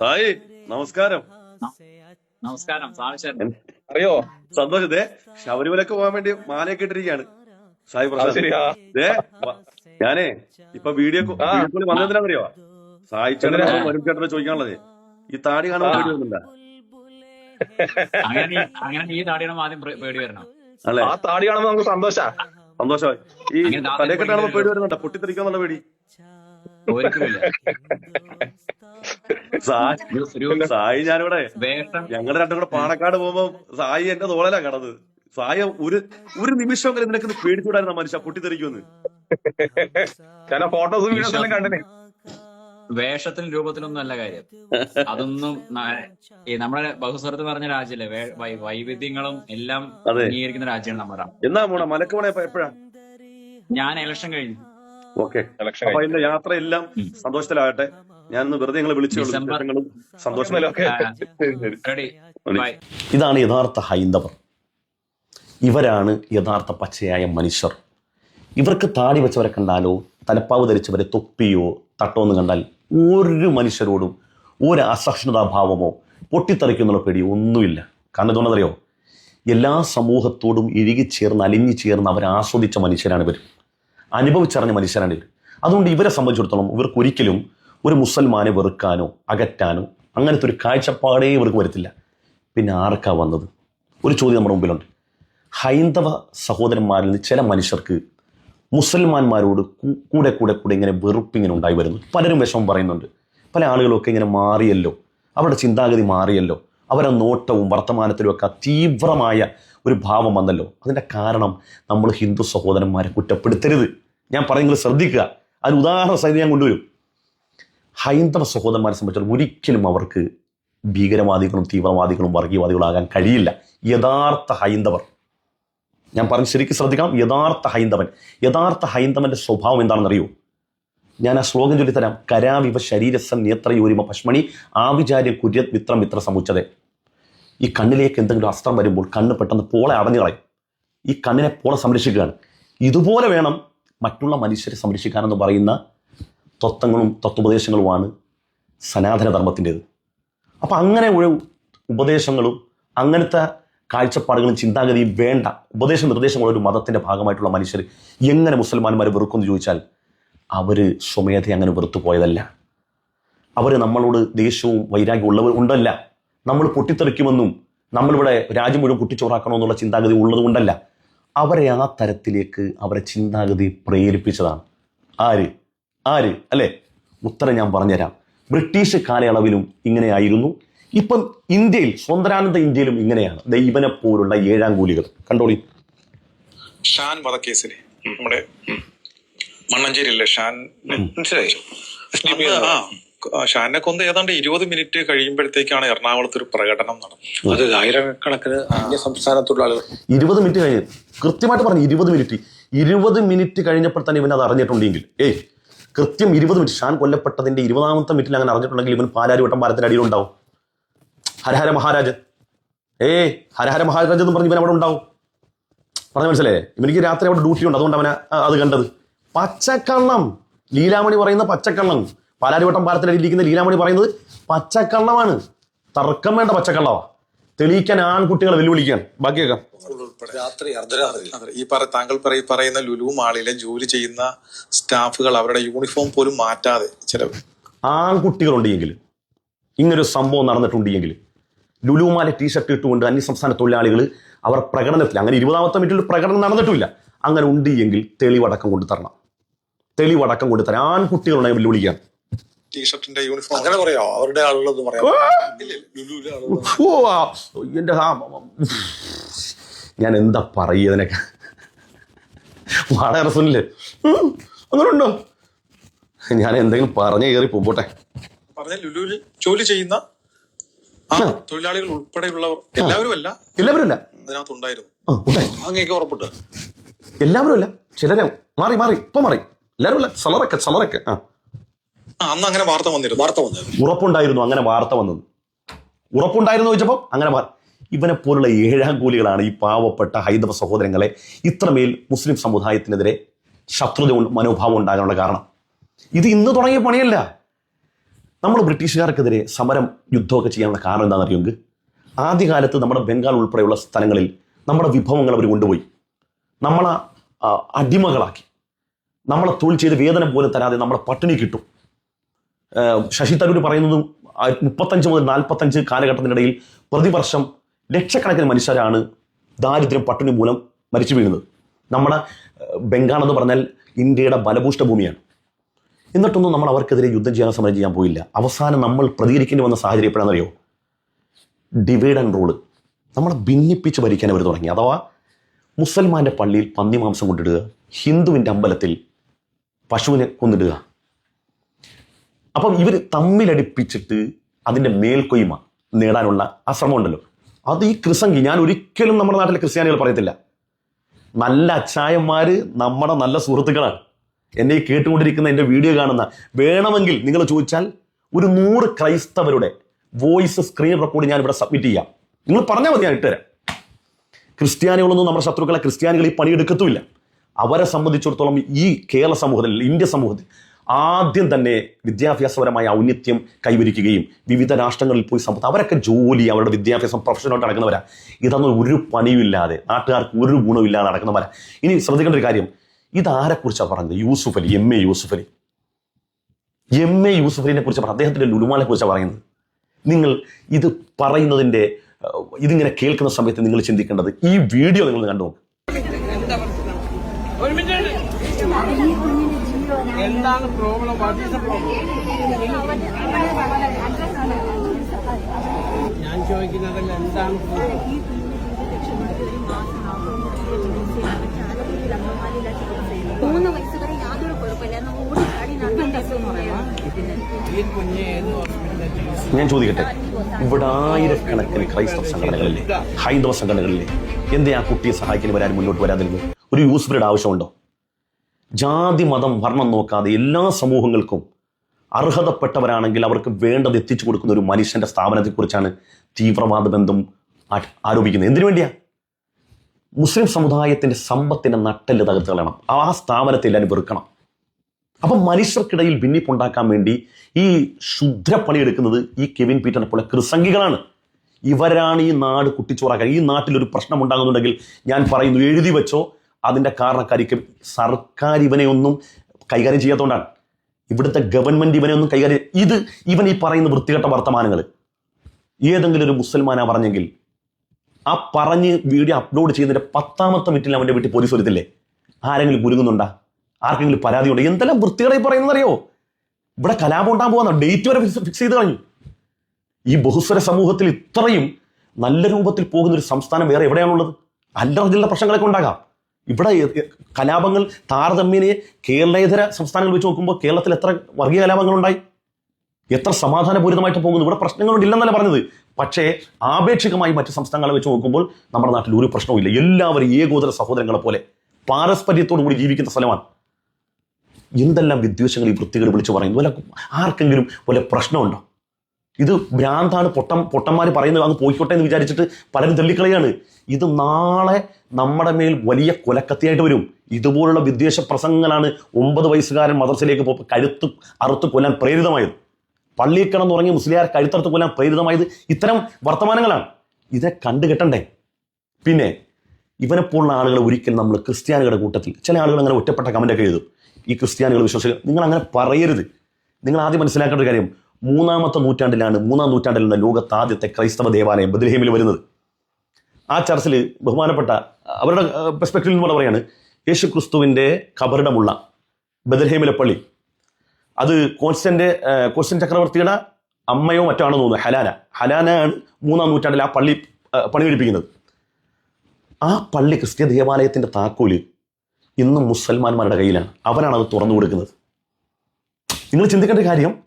Hi നമസ്കാരം. നമസ്കാരം N- അറിയോ? സന്തോഷം. ദേ ശബരിമലക്ക് പോകാൻ വേണ്ടി മാലയൊക്കെ ഇട്ടിരിക്കുകയാണ്. സായി പ്രസാദ്. ശരിയാ ദേ ഞാനേ ഇപ്പൊ വീഡിയോ അറിയോ വീഡിയോ കോളിൽ വന്നതിനാന്നറിയോ സായി ചേട്ടനെ ചേട്ടനെ ചോദിക്കാനുള്ളത്. ഈ താടി കാണാൻ. പേടി വരുന്നില്ല അങ്ങനെ ഈ- അങ്ങനെ ഈ താടിയുടെ ആദ്യം പേടി വരണം? അല്ലെ? ആ താടി കാണുമ്പോ നമുക്ക് സന്തോഷ. സന്തോഷമായി. ഈ കാണുമ്പോ പേടി വരുന്നുണ്ടോ പൊട്ടിത്തെറിക്കാന്നുള്ള പേടി. സായി ഒരു- സായി ഞാനിവിടെ വേഷം ഞങ്ങൾ രണ്ടും കൂടെ പാണക്കാട് പോകുമ്പോ സായി എന്റെ തോളലാ കടന്നത് സായി ഒരു ഒരു നിമിഷം വരെ നിനക്ക് പേടിച്ചൂടായിരുന്ന മനുഷ്യ? പൊട്ടിത്തെറിക്കുമെന്ന്. ചില ഫോട്ടോസും വീഡിയോസ് എല്ലാം കണ്ടിന് വേഷത്തിനും രൂപത്തിലൊന്നും അല്ല കാര്യം. അതൊന്നും ന- ഈ നമ്മുടെ ബഹുസ്വരത്ത് പറഞ്ഞ രാജ്യല്ലേ വേ- വൈ- വൈവിധ്യങ്ങളും എല്ലാം അതെ. അംഗീകരിക്കുന്ന രാജ്യമാണ് നമ്മുടെ. എന്നാ പോണ മലക്കുമണ എപ്പോഴാ? ഞാൻ ഇലക്ഷൻ കഴിഞ്ഞു. ഓക്കെ ഇലക്ഷൻ അപ്പൊ ഇന്ന് യാത്രയെല്ലാം ഉം. ഞാൻ വെറുതെ നിങ്ങളെ വിളിച്ചു സന്തോഷം ഇതാണ് യഥാർത്ഥ ഹൈന്ദവർ ഇവരാണ് യഥാർത്ഥ പച്ചയായ മനുഷ്യർ. ഇവർക്ക് താടി വെച്ചവരെ കണ്ടാലോ തലപ്പാവ് ധരിച്ചവരെ തൊപ്പിയോ തട്ടോ എന്ന് കണ്ടാൽ ഒരു മനുഷ്യരോടും ഒരു അസഹിഷ്ണുതാഭാവമോ പൊട്ടിത്തെറിക്കുന്നുള്ള പേടി ഒന്നുമില്ല. കാരണം ഇതുകൊണ്ടറിയോ എല്ലാ സമൂഹത്തോടും ഇഴുകിച്ചേർന്ന് അലിഞ്ഞു ചേർന്ന് അവർ ആസ്വദിച്ച മനുഷ്യരാണ് ഇവർ അനുഭവിച്ചറിഞ്ഞ മനുഷ്യരാണ് ഇവർ അതുകൊണ്ട് ഇവരെ സംബന്ധിച്ചിടത്തോളം ഇവർക്ക് ഒരിക്കലും ഒരു മുസൽമാനെ വെറുക്കാനോ അകറ്റാനോ അങ്ങനത്തെ ഒരു കാഴ്ചപ്പാടേ ഇവർക്ക് വരത്തില്ല. പിന്നെ ആർക്കാ വന്നത്? ഒരു ചോദ്യം നമ്മുടെ മുമ്പിലുണ്ട്. ഹൈന്ദവ സഹോദരന്മാരിൽ നിന്ന് ചില മനുഷ്യർക്ക് മുസൽമാന്മാരോട് കൂടെ കൂടെ കൂടെ ഇങ്ങനെ വെറുപ്പിങ്ങനെ ഉണ്ടായി വരുന്നു. പലരും വിഷമം പറയുന്നുണ്ട്. പല ആളുകളൊക്കെ ഇങ്ങനെ മാറിയല്ലോ. അവരുടെ ചിന്താഗതി മാറിയല്ലോ. അവരുടെ നോട്ടവും വർത്തമാനത്തിലും ഒക്കെ തീവ്രമായ ഒരു ഭാവം വന്നല്ലോ. അതിന്റെ കാരണം നമ്മൾ ഹിന്ദു സഹോദരന്മാരെ കുറ്റപ്പെടുത്തരുത്. ഞാൻ പറയുന്നത് ശ്രദ്ധിക്കുക. അതിന് ഉദാഹരണ സഹിതം ഞാൻ കൊണ്ടുവരും. ഹൈന്ദവ സഹോദരന്മാരെ സംബന്ധിച്ചിടത്തോളം ഒരിക്കലും അവർക്ക് ഭീകരവാദികളും തീവ്രവാദികളും വർഗീയവാദികളാകാൻ കഴിയില്ല. യഥാർത്ഥ ഹൈന്ദവർ ഞാൻ പറഞ്ഞ് ശരിക്കും ശ്രദ്ധിക്കാം യഥാർത്ഥ ഹൈന്ദവൻ യഥാർത്ഥ ഹൈന്ദവന്റെ സ്വഭാവം എന്താണെന്ന് എന്താണെന്നറിയോ? ഞാൻ ആ ശ്ലോകം ചൊല്ലിത്തരാം. കരാവിവ ശരീരസം നേത്രയോരിമ പശ്മണി ആവിചാര്യ കുര്യത് മിത്രം മിത്ര സമുച്ചതെ. ഈ കണ്ണിലേക്ക് എന്തെങ്കിലും അസ്ത്രം വരുമ്പോൾ കണ്ണ് പെട്ടെന്ന് പോളെ അടഞ്ഞു കളയും. ഈ കണ്ണിനെ പോളെ സംരക്ഷിക്കുകയാണ്. ഇതുപോലെ വേണം മറ്റുള്ള മനുഷ്യരെ സംരക്ഷിക്കാനെന്ന് പറയുന്ന തത്വങ്ങളും തത്വോപദേശങ്ങളുമാണ് സനാതന അപ്പോൾ അപ്പം അങ്ങനെ ഒരു ഉപദേശങ്ങളും അങ്ങനത്തെ കാഴ്ചപ്പാടുകളും ചിന്താഗതിയും വേണ്ട ഉപദേശ നിർദ്ദേശമുള്ള ഒരു മതത്തിന്റെ ഭാഗമായിട്ടുള്ള മനുഷ്യർ എങ്ങനെ മുസൽമാന്മാരെ വെറുക്കുമെന്ന് ചോദിച്ചാൽ അവർ സ്വമേധയെ അങ്ങനെ വെറുത്തു പോയതല്ല. അവർ നമ്മളോട് ദേഷ്യവും വൈരാഗ്യവും ഉള്ളവർ ഉണ്ടല്ല. നമ്മൾ പൊട്ടിത്തെറിക്കുമെന്നും നമ്മളിവിടെ രാജ്യം മുഴുവൻ കുട്ടിച്ചോറാക്കണമെന്നുള്ള ചിന്താഗതി ഉള്ളതുകൊണ്ടല്ല അവരെ ആ തരത്തിലേക്ക് അവരെ ചിന്താഗതി പ്രേരിപ്പിച്ചതാണ്. ആര്? ആര്? അല്ലേ? ഉത്തരം ഞാൻ പറഞ്ഞുതരാം. ബ്രിട്ടീഷ് കാലയളവിലും ഇങ്ങനെയായിരുന്നു. ഇപ്പം ഇന്ത്യയിൽ സ്വന്തരാനന്ദ ഇന്ത്യയിലും ഇങ്ങനെയാണ്. ദൈവനെ പോലുള്ള ഏഴാം കൂലികൾ കണ്ടോളി. ഷാൻ വധക്കേസിൽ. നമ്മുടെ മണ്ണഞ്ചേരിയിലെ ഷാൻ. മനസ്സിലായി? ഷാനെ കൊന്ന് ഏതാണ്ട് ഇരുപത് മിനിറ്റ് കഴിയുമ്പോഴത്തേക്കാണ് എറണാകുളത്ത് ഒരു പ്രകടനം നടന്നത്. അത് ആയിരക്കണക്കിന് അന്യ സംസ്ഥാനത്തുള്ള ആളുകൾ. ഇരുപത് മിനിറ്റ് കഴിഞ്ഞ്. കൃത്യമായിട്ട് പറഞ്ഞു ഇരുപത് മിനിറ്റ്. ഇരുപത് മിനിറ്റ് കഴിഞ്ഞപ്പോൾ തന്നെ ഇവൻ അത് അറിഞ്ഞിട്ടുണ്ടെങ്കിൽ. ഏയ് കൃത്യം ഇരുപത് മിനിറ്റ്. ഷാൻ കൊല്ലപ്പെട്ടതിന്റെ ഇരുപതാമത്തെ മിനിറ്റിൽ അങ്ങനെ അറിഞ്ഞിട്ടുണ്ടെങ്കിൽ ഇവൻ പാലാരി വട്ടം ഭാരത്തിന്റെ അടിയിലുണ്ടാവും ഹരഹര മഹാരാജൻ. ഏ ഹരഹര മഹാരാജ് എന്ന് പറഞ്ഞ് ഇവൻ അവിടെ ഉണ്ടാവും. പറഞ്ഞ മനസ്സിലായേ? ഇവനിക്ക് രാത്രി അവിടെ ഡ്യൂട്ടി ഉണ്ട്. അതുകൊണ്ട് അവനെ അത് കണ്ടത്. പച്ചക്കള്ളം. ലീലാമണി പറയുന്ന പച്ചക്കള്ളം. പാലാരിവട്ടം പാലത്തിന്റെ അടിയിലിരിക്കുന്ന ലീലാമണി പറയുന്നത് പച്ചക്കള്ളമാണ്. തർക്കം വേണ്ട പച്ചക്കള്ളവാ. തെളിയിക്കാൻ ആൺകുട്ടികളെ വെല്ലുവിളിക്കാൻ ബാക്കിയൊക്കെ. രാത്രി അർദ്ധരാത്രി. ഈ പറ താങ്കൾ പറ- പറയുന്ന ലുലു മാളിലെ ജോലി ചെയ്യുന്ന സ്റ്റാഫുകൾ അവരുടെ യൂണിഫോം പോലും മാറ്റാതെ ചില ആൺകുട്ടികളുണ്ടെങ്കിൽ ഇങ്ങനൊരു സംഭവം നടന്നിട്ടുണ്ടെങ്കിൽ ലുലുമാലെ ടീഷർട്ട് ഇട്ടുകൊണ്ട് അന്യസംസ്ഥാന തൊഴിലാളികൾ അവർ പ്രകടനത്തിൽ അങ്ങനെ ഇരുപതാമത്തെ മിനിറ്റിൽ പ്രകടനം നടന്നിട്ടില്ല. അങ്ങനെ ഉണ്ട് എങ്കിൽ തെളിവടക്കം കൊണ്ടുതരണം. തെളിവടക്കം കൊണ്ട് തരാം ആൺകുട്ടികളുണ്ടെങ്കിൽ വെല്ലുവിളിക്കാൻ ടീഷർട്ടിന്റെ യൂണിഫോം അങ്ങനെ പറയാോ അവരുടെ ആളുകളെന്ന് പറയാം ലുലുവിലെ ആളുകൾ ഓ ആ, എന്റെ ആ. ഞാൻ എന്താ പറയുക ഇതിനൊക്കെ? വാടക റസൂലില്ലേ അങ്ങനെ ഉണ്ടോ ഞാൻ എന്തെങ്കിലും പറഞ്ഞു കയറി പോട്ടെ പറഞ്ഞ ലുലുവിൽ ജോലി ചെയ്യുന്ന ആ തൊഴിലാളികൾ ഉൾപ്പെടെയുള്ളവർ എല്ലാവരും അല്ല എല്ലാവരും അല്ല അതിനകത്തുണ്ടായിരുന്നു ആ ഉണ്ടായി ഉറപ്പുണ്ട്. എല്ലാവരും അല്ല ചിലരെ മാറി മാറി. ഇപ്പൊ മാറി. എല്ലാവരും അല്ല ചിലരൊക്കെ ചിലരൊക്കെ ആ, അന്ന് അങ്ങനെ വാർത്ത വന്നിരുന്നു. വാർത്ത വന്നത് ഉറപ്പുണ്ടായിരുന്നു അങ്ങനെ വാർത്ത വന്നത്. ഉറപ്പുണ്ടായിരുന്നു ചോദിച്ചപ്പോൾ അങ്ങനെ വാ- ഇവനെ പോലുള്ള ഏഴാം കൂലികളാണ് ഈ പാവപ്പെട്ട ഹൈന്ദവ സഹോദരങ്ങളെ ഇത്രമേൽ മുസ്ലിം സമുദായത്തിനെതിരെ ശത്രുത മനോഭാവം ഉണ്ടാകാനുള്ള കാരണം. ഇത് ഇന്ന് തുടങ്ങിയ പണിയല്ല. നമ്മൾ ബ്രിട്ടീഷുകാർക്കെതിരെ സമരം യുദ്ധമൊക്കെ ചെയ്യാനുള്ള കാരണം എന്താണെന്ന് അറിയുമെങ്കിൽ ആദ്യകാലത്ത് നമ്മുടെ ബംഗാൾ ഉൾപ്പെടെയുള്ള സ്ഥലങ്ങളിൽ നമ്മുടെ വിഭവങ്ങൾ അവർ കൊണ്ടുപോയി. നമ്മളെ അടിമകളാക്കി. നമ്മളെ തൊഴിൽ ചെയ്ത് വേദന പോലും തരാതെ നമ്മളെ പട്ടിണി കിട്ടും. ശശി തരൂർ പറയുന്നതും മുപ്പത്തഞ്ച് മുതൽ നാൽപ്പത്തഞ്ച് കാലഘട്ടത്തിനിടയിൽ പ്രതിവർഷം ലക്ഷക്കണക്കിന് മനുഷ്യരാണ് ദാരിദ്ര്യം പട്ടിണി മൂലം മരിച്ചു വീഴുന്നത്. നമ്മുടെ ബംഗാൾ എന്ന് പറഞ്ഞാൽ ഇന്ത്യയുടെ ബലഭൂഷ്ട ഭൂമിയാണ് എന്നിട്ടൊന്നും നമ്മൾ അവർക്കെതിരെ യുദ്ധം ചെയ്യാൻ സമരം ചെയ്യാൻ പോയില്ല. അവസാനം നമ്മൾ പ്രതികരിക്കേണ്ടി വന്ന സാഹചര്യം എപ്പോഴാണെന്നറിയോ? Divide and rule. നമ്മളെ ഭിന്നിപ്പിച്ച് ഭരിക്കാൻ അവർ തുടങ്ങി. അഥവാ മുസൽമാന്റെ പള്ളിയിൽ പന്നി മാംസം കൊണ്ടിടുക ഹിന്ദുവിന്റെ അമ്പലത്തിൽ പശുവിനെ കൊന്നിടുക അപ്പം ഇവർ തമ്മിലടിപ്പിച്ചിട്ട് അതിന്റെ മേൽക്കൊയ്മ നേടാനുള്ള ആ ശ്രമം ഉണ്ടല്ലോ അത് ഈ ക്രിസംഗി ഞാൻ ഒരിക്കലും നമ്മുടെ നാട്ടിലെ ക്രിസ്ത്യാനികൾ പറയത്തില്ല. നല്ല അച്ചായന്മാർ നമ്മുടെ നല്ല സുഹൃത്തുക്കളാണ്. എന്നെ കേട്ടുകൊണ്ടിരിക്കുന്ന എന്റെ വീഡിയോ കാണുന്ന വേണമെങ്കിൽ നിങ്ങൾ ചോദിച്ചാൽ ഒരു നൂറ് ക്രൈസ്തവരുടെ വോയിസ് സ്ക്രീൻ റെക്കോർഡ് ഞാൻ ഇവിടെ സബ്മിറ്റ് ചെയ്യാം. നിങ്ങൾ പറഞ്ഞാൽ മതി ഞാൻ ഇട്ടുതരാം ക്രിസ്ത്യാനികളൊന്നും നമ്മുടെ ശത്രുക്കളെ ക്രിസ്ത്യാനികൾ ഈ പണിയെടുക്കത്തുമില്ല. അവരെ സംബന്ധിച്ചിടത്തോളം ഈ കേരള സമൂഹത്തിൽ ഇന്ത്യ സമൂഹത്തിൽ ആദ്യം തന്നെ വിദ്യാഭ്യാസപരമായ ഔന്നിത്യം കൈവരിക്കുകയും വിവിധ രാഷ്ട്രങ്ങളിൽ പോയി സമ്പത്ത് അവരൊക്കെ ജോലി അവരുടെ വിദ്യാഭ്യാസം പ്രൊഫഷനായിട്ട് നടക്കുന്നവരാ. ഇതൊന്നും ഒരു പണിയുമില്ലാതെ നാട്ടുകാർക്ക് ഒരു ഗുണമില്ലാതെ നടക്കുന്നവരാ. ഇനി ശ്രദ്ധിക്കേണ്ട ഒരു കാര്യം ഇതാരെക്കുറിച്ചാണ് പറഞ്ഞത് Yusuf Ali M A Yusuf Ali. M A Yusuf അലിനെ കുറിച്ച് പറഞ്ഞത് അദ്ദേഹത്തിന്റെ ലുലുമാലെ കുറിച്ചാണ് പറയുന്നത്. നിങ്ങൾ ഇത് പറയുന്നതിന്റെ ഇതിങ്ങനെ കേൾക്കുന്ന സമയത്ത് നിങ്ങൾ ചിന്തിക്കേണ്ടത് ഈ വീഡിയോ നിങ്ങൾ കണ്ടു നോക്ക്. എന്താണ് പ്രോബ്ലം? വാട്ട് ഈസ് പ്രോബ്ലം ഞാൻ ചോദിക്കുന്നതല്ല എന്താണ്? മൂന്ന് വയസ്സ് വരെ യാതൊരു കുഴപ്പമില്ല. ഓടി ചാടി ഈ കുഞ്ഞ് ഏത് ഹോസ്പിറ്റലിൽ ചികിത്സ ഞാൻ ചോദിക്കട്ടെ? ഇവിടെ ആയിരക്കണക്കിന് ക്രൈസ്തവ സംഘടനകളില്ലേ? ഹൈന്ദവ സംഘടനകളില്ലേ? എന്തേ ആ കുട്ടിയെ സഹായിക്കാൻ വരാൻ മുന്നോട്ട് വരാതിരുന്നു ഒരു യൂസ്ഫിയുടെ ആവശ്യമുണ്ടോ? ജാതി മതം വർണം നോക്കാതെ എല്ലാ സമൂഹങ്ങൾക്കും അർഹതപ്പെട്ടവരാണെങ്കിൽ അവർക്ക് വേണ്ടത് എത്തിച്ചു കൊടുക്കുന്ന ഒരു മനുഷ്യന്റെ സ്ഥാപനത്തെക്കുറിച്ചാണ് തീവ്രവാദ ബന്ധം ആരോപിക്കുന്നത്. എന്തിനു വേണ്ടിയാ? മുസ്ലിം സമുദായത്തിന്റെ സമ്പത്തിന്റെ നട്ടൽ തകർത്ത് കളയണം. ആ സ്ഥാപനത്തെ എല്ലാവരും വെറുക്കണം. അപ്പം മനുഷ്യർക്കിടയിൽ ഭിന്നിപ്പുണ്ടാക്കാൻ വേണ്ടി ഈ ക്ഷുദ്രപ്പണിയെടുക്കുന്നത് ഈ കെവിൻ പീറ്ററിനെ പോലെ കൃസംഗികളാണ്. ഇവരാണ് ഈ നാട് കുട്ടിച്ചോറാക്കാൻ. ഈ നാട്ടിൽ ഒരു പ്രശ്നം ഉണ്ടാകുന്നുണ്ടെങ്കിൽ ഞാൻ പറയുന്നു എഴുതി വെച്ചോ അതിന്റെ കാരണക്കാരിക്കും സർക്കാർ ഇവനെ ഒന്നും കൈകാര്യം ചെയ്യാത്തതുകൊണ്ടാണ് ഇവിടുത്തെ ഗവൺമെന്റ് ഇവനെ ഒന്നും കൈകാര്യം ഇത് ഇവൻ ഈ പറയുന്ന വൃത്തികെട്ട വർത്തമാനങ്ങൾ ഏതെങ്കിലും ഒരു മുസൽമാനാ പറഞ്ഞെങ്കിൽ ആ പറഞ്ഞ് വീഡിയോ അപ്ലോഡ് ചെയ്യുന്നതിന്റെ പത്താമത്തെ മിനിറ്റിൽ അവന്റെ വീട്ടിൽ പോലീസ് വരുത്തില്ലേ? ആരെങ്കിലും കുരുങ്ങുന്നുണ്ടാ ആർക്കെങ്കിലും പരാതി ഉണ്ട് എന്തെല്ലാം പറയുന്നത് അറിയോ ഇവിടെ കലാപം ഉണ്ടാകാൻ പോകുന്ന ഡേറ്റ് വരെ ഫിക്സ് ചെയ്ത് കഴിഞ്ഞു ഈ ബഹുസ്വര സമൂഹത്തിൽ ഇത്രയും നല്ല രൂപത്തിൽ പോകുന്ന ഒരു സംസ്ഥാനം വേറെ എവിടെയാണുള്ളത്? അല്ലറ പ്രശ്നങ്ങളൊക്കെ ഉണ്ടാകാം. ഇവിടെ കലാപങ്ങൾ താരതമ്യേന കേരളേതര സംസ്ഥാനങ്ങൾ വെച്ച് നോക്കുമ്പോൾ കേരളത്തിൽ എത്ര വർഗീയ കലാപങ്ങൾ ഉണ്ടായി എത്ര സമാധാനപൂരിതമായിട്ട് പോകുന്നു? ഇവിടെ പ്രശ്നങ്ങളുണ്ടില്ലെന്നല്ല പറഞ്ഞത്. പക്ഷേ ആപേക്ഷികമായി മറ്റ് സംസ്ഥാനങ്ങളെ വെച്ച് നോക്കുമ്പോൾ നമ്മുടെ നാട്ടിൽ ഒരു പ്രശ്നവുമില്ല. എല്ലാവരും ഏകോദര സഹോദരങ്ങളെ പോലെ പാരസ്പര്യത്തോടു കൂടി ജീവിക്കുന്ന സ്ഥലമാണ്. എന്തെല്ലാം വിദ്വേഷങ്ങൾ ഈ വൃത്തികൾ വിളിച്ച് പറയുന്നു? ആർക്കെങ്കിലും വല്ല പ്രശ്നമുണ്ടോ? ഇത് ഭ്രാന്താണ് പൊട്ടം പൊട്ടന്മാർ പറയുന്നത് അങ്ങ് പോയിക്കോട്ടെ എന്ന് വിചാരിച്ചിട്ട് പലരും തള്ളിക്കളയാണ്. ഇത് നാളെ നമ്മുടെ മേൽ വലിയ കൊലക്കത്തിയായിട്ട് വരും. ഇതുപോലുള്ള വിദ്വേഷ പ്രസംഗങ്ങളാണ് ഒമ്പത് വയസ്സുകാരൻ മദർസയിലേക്ക് കഴുത്ത് അറുത്ത് കൊല്ലാൻ പ്രേരിതമായത്. പള്ളിയിൽ കിടന്നുറങ്ങി മുസ്ലിയാർ കഴുത്തറുത്ത് കൊല്ലാൻ പ്രേരിതമായത് ഇത്തരം വർത്തമാനങ്ങളാണ്. ഇതിനെ കണ്ടുകെട്ടണ്ടേ പിന്നെ ഇവനെ ഇവനെപ്പോലുള്ള ആളുകൾ ഒരിക്കലും നമ്മൾ ക്രിസ്ത്യാനികളുടെ കൂട്ടത്തിൽ ചില ആളുകൾ അങ്ങനെ ഒറ്റപ്പെട്ട കമന്റൊക്കെ എഴുതും. ഈ ക്രിസ്ത്യാനികൾ വിശ്വസിക്കുക നിങ്ങൾ അങ്ങനെ പറയരുത്. നിങ്ങൾ ആദ്യം മനസ്സിലാക്കേണ്ട ഒരു കാര്യം മൂന്നാമത്തെ നൂറ്റാണ്ടിലാണ് മൂന്നാം നൂറ്റാണ്ടിലാണ് ലോകത്ത് ആദ്യത്തെ ക്രൈസ്തവ ദേവാലയം ബദ്രഹീമിൽ വരുന്നത്. ആ ചർച്ചിൽ ബഹുമാനപ്പെട്ട അവരുടെ പെർസ്പെക്റ്റീവിൽ നിന്ന് പറയാണ് യേശു ക്രിസ്തുവിന്റെ ഖബറിടമുള്ള ബദ്രഹീമിലെ പള്ളി. അത് കോൺസ്റ്റന്റെ കോൺസ്റ്റൻ ചക്രവർത്തിയുടെ അമ്മയോ മറ്റാണോ ആണെന്ന് തോന്നുന്നു ഹലാന. ഹലാനാണ് മൂന്നാം നൂറ്റാണ്ടിൽ ആ പള്ളി ആ, പണി കഴിപ്പിക്കുന്നത് ആ പള്ളി ക്രിസ്ത്യ ദേവാലയത്തിന്റെ താക്കോൽ ഇന്നും മുസൽമാന്മാരുടെ കയ്യിലാണ്. അവരാണ് അത് തുറന്നു കൊടുക്കുന്നത്. നിങ്ങൾ ചിന്തിക്കേണ്ട കാര്യം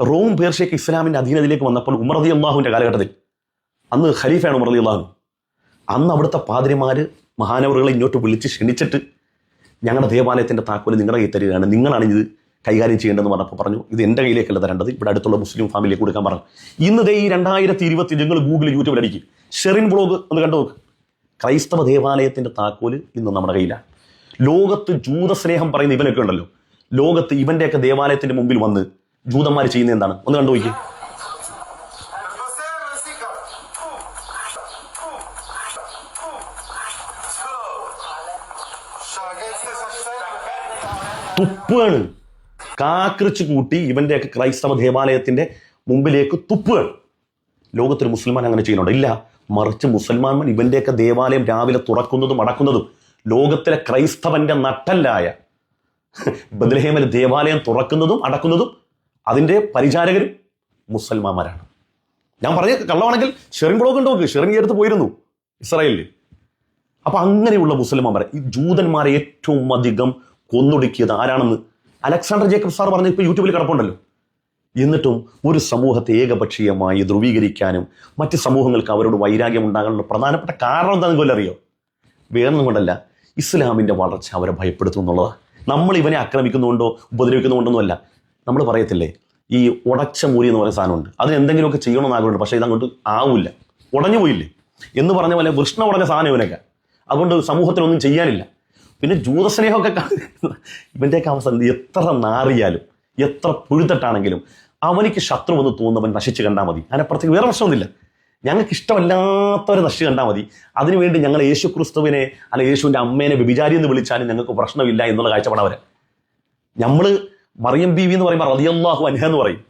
റോം പേർഷ്യക്ക് ഇസ്ലാമിന്റെ അധീനതയിലേക്ക് വന്നപ്പോൾ ഉമർ അലി അള്ളാഹുവിന്റെ കാലഘട്ടത്തിൽ അന്ന് ഖലീഫയാണ് ഉമർ അലി അള്ളാഹു അന്ന് അവിടുത്തെ പാതിരിമാര് മഹാനവറുകളെ ഇങ്ങോട്ട് വിളിച്ച് ക്ഷണിച്ചിട്ട് ഞങ്ങളുടെ ദേവാലയത്തിന്റെ താക്കോൽ നിങ്ങളുടെ കയ്യിൽ തരികയാണ്. നിങ്ങളാണ് ഇത് കൈകാര്യം ചെയ്യേണ്ടതെന്ന് പറഞ്ഞപ്പോൾ പറഞ്ഞു ഇത് എന്റെ കയ്യിലേക്കല്ല തരേണ്ടത്. ഇവിടെ അടുത്തുള്ള മുസ്ലിം ഫാമിലിക്ക് കൊടുക്കാൻ പറഞ്ഞു. ഇന്ന് ദേ ഈ രണ്ടായിരത്തി ഇരുപത്തി നിങ്ങൾ ഗൂഗിൾ യൂട്യൂബിൽ അടിക്കും. ഷെറിൻ ബ്ലോഗ് ഒന്ന് കണ്ടു നോക്ക്. ക്രൈസ്തവ ദേവാലയത്തിന്റെ താക്കോൽ ഇന്ന് നമ്മുടെ കയ്യിലാണ്. ലോകത്ത് ജൂതസ്നേഹം പറയുന്ന ഇവനൊക്കെ ഉണ്ടല്ലോ. ലോകത്ത് ഇവന്റെയൊക്കെ ദേവാലയത്തിന്റെ മുമ്പിൽ വന്ന് ജൂതന്മാർ ചെയ്യുന്നത് എന്താണ്? ഒന്ന് കണ്ടു നോക്കി തുപ്പാണ് കാക്രിച്ച് കൂട്ടി ഇവന്റെയൊക്കെ ക്രൈസ്തവ ദേവാലയത്തിന്റെ മുമ്പിലേക്ക് തുപ്പുകയാണ്. ലോകത്തിൽ മുസ്ലിമാൻ അങ്ങനെ ചെയ്യുന്നുണ്ട്. ഇല്ല മറിച്ച് മുസൽമാൻ ഇവന്റെയൊക്കെ ദേവാലയം രാവിലെ തുറക്കുന്നതും അടക്കുന്നതും ലോകത്തിലെ ക്രൈസ്തവന്റെ നട്ടല്ലായ ബദ്രഹേമിൽ ദേവാലയം തുറക്കുന്നതും അടക്കുന്നതും അതിന്റെ പരിചാരകരും മുസൽമാന്മാരാണ്. ഞാൻ പറഞ്ഞ കള്ളമാണെങ്കിൽ ഷെറിൻ ബ്ലോക്ക് ഉണ്ടോ ഷെറിൻ എടുത്ത് പോയിരുന്നു ഇസ്രായേലിൽ അപ്പൊ അങ്ങനെയുള്ള മുസൽമാന്മാരെ ഈ ജൂതന്മാരെ ഏറ്റവും അധികം കൊന്നൊടുക്കിയത് ആരാണെന്ന് അലക്സാണ്ടർ ജേക്കബ് സാർ പറഞ്ഞ ഇപ്പൊ യൂട്യൂബിൽ കിടപ്പുണ്ടല്ലോ. എന്നിട്ടും ഒരു സമൂഹത്തെ ഏകപക്ഷീയമായി ധ്രുവീകരിക്കാനും മറ്റ് സമൂഹങ്ങൾക്ക് അവരോട് വൈരാഗ്യം ഉണ്ടാകാനുള്ള പ്രധാനപ്പെട്ട കാരണം എന്താണെന്ന് പോലും അറിയോ? വേറൊന്നും കൊണ്ടല്ല. ഇസ്ലാമിന്റെ വളർച്ച അവരെ ഭയപ്പെടുത്തും എന്നുള്ളതാണ് നമ്മൾ ഇവനെ ആക്രമിക്കുന്നുകൊണ്ടോ ഉപദ്രവിക്കുന്നുകൊണ്ടൊന്നുമല്ല നമ്മൾ പറയത്തില്ലേ ഈ ഉടച്ച മൂരി എന്ന് പറയുന്ന സാധനമുണ്ട്. അതിന് എന്തെങ്കിലുമൊക്കെ ചെയ്യണമെന്ന് ആഗ്രഹമുണ്ട് പക്ഷേ ഇതങ്ങോട്ട് ആവില്ല. ഉടഞ്ഞു പോയില്ലേ? എന്ന് പറഞ്ഞ പോലെ വൃഷ്ണ ഉടഞ്ഞ സാധനം ഇവനൊക്കെ. അതുകൊണ്ട് സമൂഹത്തിനൊന്നും ചെയ്യാനില്ല. പിന്നെ ജൂതസ്നേഹമൊക്കെ ഇവന്റെയൊക്കെ അവസ്ഥ എത്ര നാറിയാലും എത്ര പുഴുത്തട്ടാണെങ്കിലും അവനിക്ക് ശത്രു എന്ന് തോന്നുന്നവൻ നശിച്ച് കണ്ടാൽ മതി. അതിനപ്പുറത്തേക്ക് വേറെ പ്രശ്നമൊന്നുമില്ല. ഞങ്ങൾക്ക് ഇഷ്ടമല്ലാത്തവരെ നശിച്ച് കണ്ടാൽ മതി. അതിനുവേണ്ടി ഞങ്ങൾ യേശു ക്രിസ്തുവിനെ അല്ല യേശുവിന്റെ അമ്മേനെ വ്യഭിചാരി എന്ന് വിളിച്ചാലും ഞങ്ങൾക്ക് പ്രശ്നമില്ല എന്നുള്ള കാഴ്ചപ്പാടവരെ നമ്മൾ മറിയം ബീവി എന്ന് പറയുമ്പോൾ റതിയല്ലാഹു അൻഹ എന്ന് പറയും.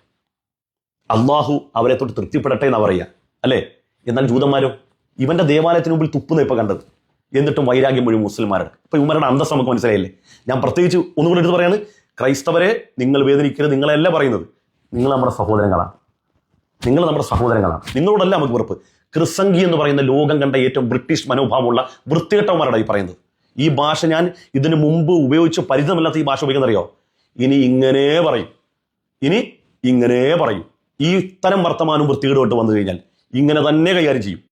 അള്ളാഹു അവരെ തൊട്ട് തൃപ്തിപ്പെടട്ടെ എന്നാ പറയുക അല്ലേ? എന്നാൽ ജൂതന്മാരോ? ഇവന്റെ ദേവാലയത്തിന് മുമ്പിൽ തുപ്പുന്ന ഇപ്പൊ കണ്ടത്. എന്നിട്ടും വൈരാഗ്യം മുഴുവൻ മുസ്ലിംമാരുടെ ഇപ്പൊ ഇവരുടെ അന്തസ് നമുക്ക് മനസ്സിലായില്ലേ? ഞാൻ പ്രത്യേകിച്ച് ഒന്നുകൂടി എടുത്ത് പറയാണ്. ക്രൈസ്തവരെ നിങ്ങൾ വേദനിക്കരുത് നിങ്ങളല്ല പറയുന്നത്. നിങ്ങൾ നമ്മുടെ സഹോദരങ്ങളാണ്. നിങ്ങൾ നമ്മുടെ സഹോദരങ്ങളാണ്. നിങ്ങളോടല്ല നമുക്ക് വെറുപ്പ്. ക്രിസംഗി എന്ന് പറയുന്ന ലോകം കണ്ട ഏറ്റവും ബ്രിട്ടീഷ് മനോഭാവമുള്ള വൃത്തികെട്ടവന്മാരുടെ ഈ പറയുന്നത്. ഈ ഭാഷ ഞാൻ ഇതിനു മുമ്പ് ഉപയോഗിച്ച് പരിചിതമല്ലാത്ത ഈ ഭാഷ ഉപയോഗിക്കുന്നറിയോ ഇനി ഇങ്ങനെ പറയും. ഇനി ഇങ്ങനെ പറയും. ഈ ഇത്തരം വർത്തമാനം വൃത്തികേടുമായിട്ട് വന്നു കഴിഞ്ഞാൽ ഇങ്ങനെ തന്നെ കൈകാര്യം ചെയ്യും.